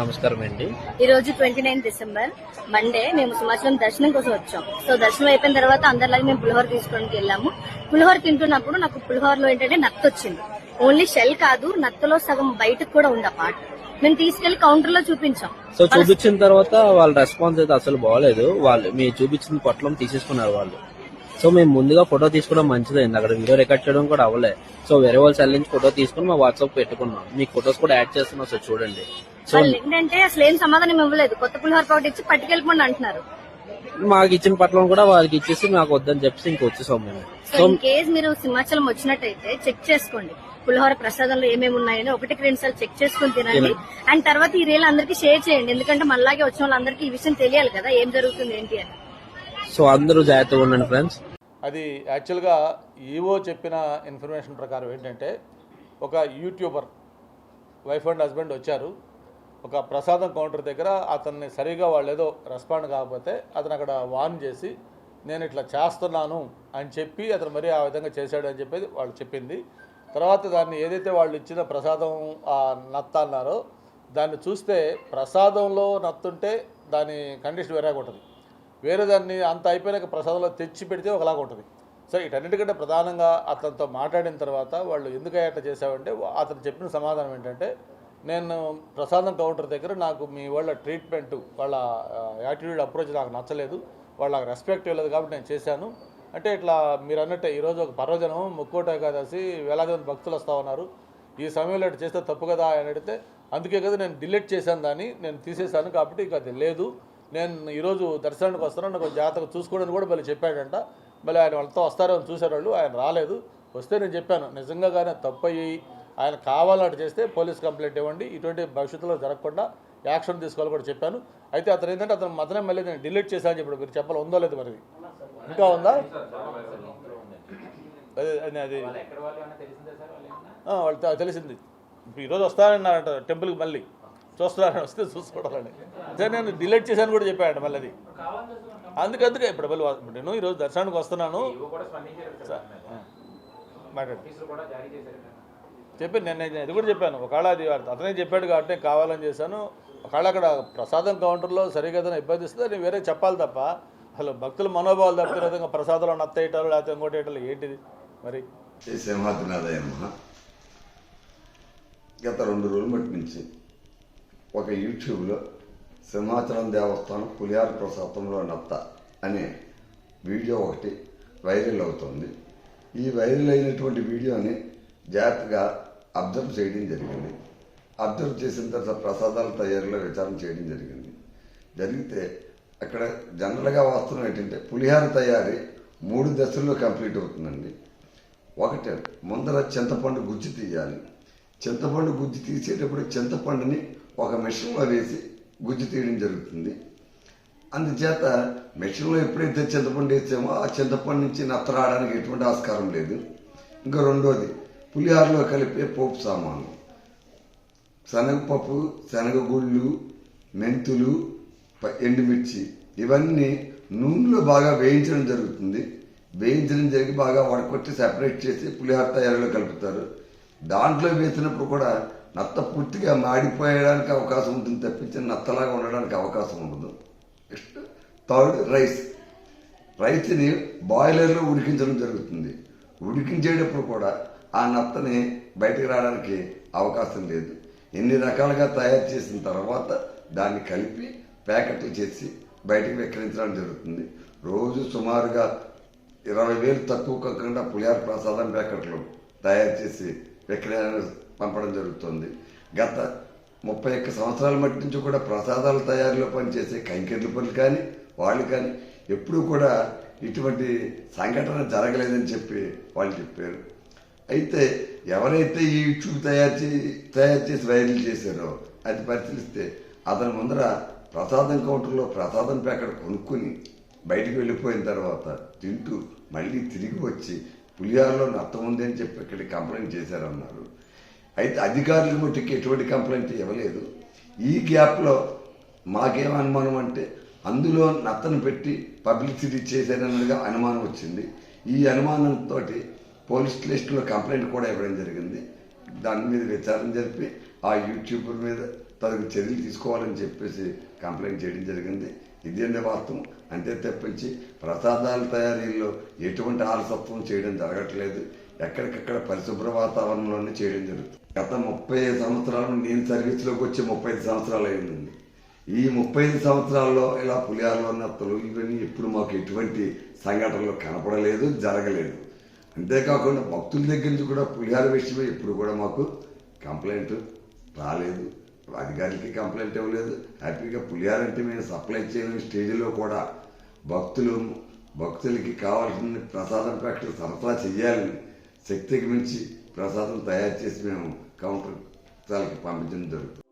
నమస్కారం అండి. ఈ రోజు ట్వంటీ నైన్ డిసెంబర్ మండే. మేము సింహాచలం దర్శనం కోసం వచ్చాం. సో దర్శనం అయిపోయిన తర్వాత అందరిలాగే మేము పులిహోర తీసుకోవడానికి వెళ్ళాము. పులిహోర తింటున్నప్పుడు నాకు పులిహోరలో ఏంటంటే నత్త వచ్చింది. ఓన్లీ షెల్ కాదు నత్తలో సగం బయటకు కూడా ఉంది ఆ పార్ట్ మేము తీసుకెళ్ళి కౌంటర్లో చూపించాం. సో చూపించిన తర్వాత వాళ్ళ రెస్పాన్స్ అయితే అసలు బాగలేదు వాళ్ళు మీరు చూపించిన పొట్లం తీసేసుకున్నారు వాళ్ళు. సో మేము ముందుగా ఫోటో తీసుకోవడం మంచిదైంది అక్కడ వీడియో రికార్డ్ చేయడం కూడా అవ్వలే. సో వేరే వాళ్ళ సెల్ నుంచి ఫోటో తీసుకుని మా వాట్సాప్ పెట్టుకున్నాం. మీకు ఫొటోస్ కూడా యాడ్ చేస్తున్నాం సో చూడండి. వాళ్ళు ఏంటంటే అసలు ఏం సమాధానం ఇవ్వలేదు. కొత్త పులిహోర పౌడర్ ఇచ్చి పట్టుకెళ్ళిపోండి అంటున్నారు. మాకు ఇచ్చిన పట్లం కూడా వాళ్ళకి ఇచ్చేసి మాకు వద్దని చెప్పేసి ఇంక వచ్చేసాం మేము సో ఇన్ కేస్ మీరు సింహాచలం వచ్చినట్టయితే చెక్ చేసుకోండి. పులిహోర ప్రసాదంలో ఏమేమి ఉన్నాయని ఒకటికి రెండు సార్లు చెక్ చేసుకుని తినండి. అండ్ తర్వాత ఈ రీల్ అందరికీ షేర్ చేయండి. ఎందుకంటే మనలాగే వచ్చిన వాళ్ళందరికీ ఈ విషయం తెలియాలి కదా ఏం జరుగుతుంది ఏంటి అని. సో అందరూ జాగ్రత్తగా ఉండండి ఫ్రెండ్స్. అది యాక్చువల్గా ఈవో చెప్పిన ఇన్ఫర్మేషన్ ప్రకారం ఏంటంటే ఒక యూట్యూబర్ వైఫ్ అండ్ హస్బెండ్ వచ్చారు. ఒక ప్రసాదం కౌంటర్ దగ్గర అతన్ని సరిగా వాళ్ళు ఏదో రెస్పాండ్ కాకపోతే అతను అక్కడ వార్న్ చేసి నేను ఇట్లా చేస్తున్నాను అని చెప్పి అతను మరీ ఆ విధంగా చేశాడు అని చెప్పేది వాళ్ళు చెప్పింది. తర్వాత దాన్ని ఏదైతే వాళ్ళు ఇచ్చిన ప్రసాదం ఆ నత్త అన్నారో దాన్ని చూస్తే ప్రసాదంలో నత్తుంటే దాని కండిషన్ వేరేగా ఉంటుంది. వేరే దాన్ని అంత అయిపోయినాక ప్రసాదంలో తెచ్చి పెడితే ఒకలాగా ఉంటుంది. సో ఇటన్నిటికంటే ప్రధానంగా అతనితో మాట్లాడిన తర్వాత వాళ్ళు ఎందుకు అట్లా చేసావంటే అతను చెప్పిన సమాధానం ఏంటంటే నేను ప్రసాదం కౌంటర్ దగ్గర నాకు మీ వాళ్ళ ట్రీట్మెంట్ వాళ్ళ యాటిట్యూడ్ అప్రోచ్ నాకు నచ్చలేదు. వాళ్ళకి రెస్పెక్ట్ ఇవ్వలేదు కాబట్టి నేను చేశాను. అంటే ఇట్లా మీరు అన్నట్టే ఈరోజు ఒక పర్వజనం ముక్కోట ఏకాదశి వేలాది మంది భక్తులు వస్తూ ఉన్నారు. ఈ సమయంలో ఇట్లా చేస్తే తప్పు కదా అని అడిగితే అందుకే కదా నేను డిలీట్ చేశాను దాన్ని నేను తీసేశాను కాబట్టి ఇక అది లేదు. నేను ఈరోజు దర్శనానికి వస్తున్నాను నాకు జాతక చూసుకోవడానికి కూడా మళ్ళీ చెప్పాడంట. మళ్ళీ ఆయన వాళ్ళతో వస్తారో అని వాళ్ళు ఆయన రాలేదు. వస్తే నేను చెప్పాను నిజంగా కానీ తప్పు అయ్యి ఆయన కావాలంటే చేస్తే పోలీస్ కంప్లైంట్ ఇవ్వండి. ఇటువంటి భవిష్యత్తులో జరగకుండా యాక్షన్ తీసుకోవాలి కూడా చెప్పాను. అయితే అతను ఏంటంటే అతను మతనే మళ్ళీ నేను డిలీట్ చేశాను చెప్పాడు మీరు చెప్పాలి. ఉందో లేదు మరి? ఇంకా ఉందా? అదే అదే వాళ్ళు తెలిసింది. ఇప్పుడు ఈరోజు వస్తానన్నారంట టెంపుల్కి మళ్ళీ. చూస్తున్నారని వస్తే చూసుకోవడాలని. అదే నేను డిలీట్ చేశాను కూడా చెప్పాడు మళ్ళీ అది. అందుకే అందుకే ఇప్పుడు మళ్ళీ నేను ఈరోజు దర్శనానికి వస్తున్నాను. మాట్లాడు. చెప్పి నేను ఇది కూడా చెప్పాను. ఒకవేళ అది అతనే చెప్పాడు కాబట్టి కావాలని చేశాను. ఒకవేళ అక్కడ ప్రసాదం కౌంటర్లో సరిగ్గా ఏదైనా ఇబ్బంది ఇస్తే నేను వేరే చెప్పాలి తప్ప అసలు భక్తుల మనోభావాలు తప్పిన విధంగా ప్రసాదంలో నత్తేయటాలు లేకపోతే ఇంకోటి వేయటాలు ఏంటిది? మరి శ్రీ గత రెండు రోజులు మట్టి నుంచి ఒక యూట్యూబ్లో సింహాచలం దేవస్థానం పులిహార ప్రసాదంలో నత్త అనే వీడియో ఒకటి వైరల్ అవుతుంది. ఈ వైరల్ అయినటువంటి వీడియోని జాగ్రత్తగా అబ్జర్వ్ చేయడం జరిగింది. అబ్జర్వ్ చేసిన తర్వాత ప్రసాదాల తయారీలో విచారణ చేయడం జరిగింది. జరిగితే అక్కడ జనరల్గా వాస్తవం ఏంటంటే పులిహార తయారీ మూడు దశల్లో కంప్లీట్ అవుతుందండి. ఒకటి ముందర చింతపండు గుజ్జు తీయాలి. చింతపండు గుజ్జు తీసేటప్పుడు చింతపండుని ఒక మిషన్లో వేసి గుజ్జు తీయడం జరుగుతుంది. అందుచేత మిషన్లో ఎప్పుడైతే చింతపండు వేసామో ఆ చింతపండు నుంచి నత్త రావడానికి ఎటువంటి ఆస్కారం లేదు. ఇంకా రెండోది పులిహారలో కలిపే పోపు సామాను. శనగపప్పు శనగగుళ్ళు మెంతులు ఎండుమిర్చి ఇవన్నీ నూనెలో బాగా వేయించడం జరుగుతుంది. వేయించడం జరిగి బాగా వడకొట్టి సెపరేట్ చేసి పులిహోర తయారీలో కలుపుతారు. దాంట్లో వేసినప్పుడు కూడా నత్త పూర్తిగా మాడిపోయడానికి అవకాశం ఉంటుంది తప్పించి నత్తలాగా ఉండడానికి అవకాశం ఉండదు. Next third rice. రైస్ని బాయిలర్లో ఉడికించడం జరుగుతుంది. ఉడికించేటప్పుడు కూడా ఆ నత్తని బయటకు రావడానికి అవకాశం లేదు. ఎన్ని రకాలుగా తయారు చేసిన తర్వాత దాన్ని కలిపి ప్యాకెట్లు చేసి బయటకు విక్రయించడం జరుగుతుంది. రోజు సుమారుగా ఇరవై వేలు తక్కువ కాకుండా పులిహార ప్రసాదం ప్యాకెట్లు తయారు చేసి విక్రయాన్ని పంపడం జరుగుతుంది. గత ముప్పై ఒక్క సంవత్సరాల మట్టి నుంచి కూడా ప్రసాదాల తయారీలో పనిచేసే కైంకర్ల పనులు కానీ వాళ్ళు కానీ ఎప్పుడూ కూడా ఇటువంటి సంఘటన జరగలేదని చెప్పి వాళ్ళు చెప్పారు. అయితే ఎవరైతే ఈ యూట్యూబ్ తయారు చేసి తయారు చేసి వైరల్ చేశారో అది పరిశీలిస్తే అతని ముందర ప్రసాదం కౌంటర్లో ప్రసాదం ప్యాకెట్ కొనుక్కుని బయటికి వెళ్ళిపోయిన తర్వాత తింటూ మళ్ళీ తిరిగి వచ్చి పులిహారలో నత్తం ఉంది అని చెప్పి ఇక్కడ కంప్లైంట్ చేశారన్నారు. అయితే అధికారుల మట్టుకు ఎటువంటి కంప్లైంట్ ఇవ్వలేదు. ఈ గ్యాప్లో మాకేం అనుమానం అంటే అందులో నత్తను పెట్టి పబ్లిసిటీ చేశారన్నదిగా అనుమానం వచ్చింది. ఈ అనుమానంతో పోలీస్ స్టేషన్లో కంప్లైంట్ కూడా ఇవ్వడం జరిగింది. దాని మీద విచారణ జరిపి ఆ యూట్యూబర్ మీద తనకు చర్యలు తీసుకోవాలని చెప్పేసి కంప్లైంట్ చేయడం జరిగింది. ఇదేంటి వాస్తవం? అంతే తప్పించి ప్రసాదాల తయారీలో ఎటువంటి ఆలసత్వం చేయడం జరగట్లేదు. ఎక్కడికక్కడ పరిశుభ్ర వాతావరణంలోనే చేయడం జరుగుతుంది. గత ముప్పై సంవత్సరాలు నేను సర్వీస్లోకి వచ్చి ముప్పై ఐదు సంవత్సరాలు అయిందండి. ఈ ముప్పై ఐదు సంవత్సరాల్లో ఇలా పులిహారలో నత్తలు ఇవన్నీ ఎప్పుడు మాకు ఎటువంటి సంఘటనలు కనపడలేదు జరగలేదు. అంతేకాకుండా భక్తుల దగ్గర నుంచి కూడా పులిహార విషయమే ఎప్పుడు కూడా మాకు కంప్లైంట్ రాలేదు. అధికారికి కంప్లైంట్ ఇవ్వలేదు. హ్యాపీగా పులిహార అంటే మేము సప్లై చేయలేని స్టేజ్లో కూడా భక్తులు భక్తులకి కావాల్సిన ప్రసాదం ప్యాకెట్లు సరఫరా చేయాలని శక్తికి మించి ప్రసాదం తయారు చేసి మేము కౌంటర్ స్థాయికి పంపించడం జరుగుతుంది.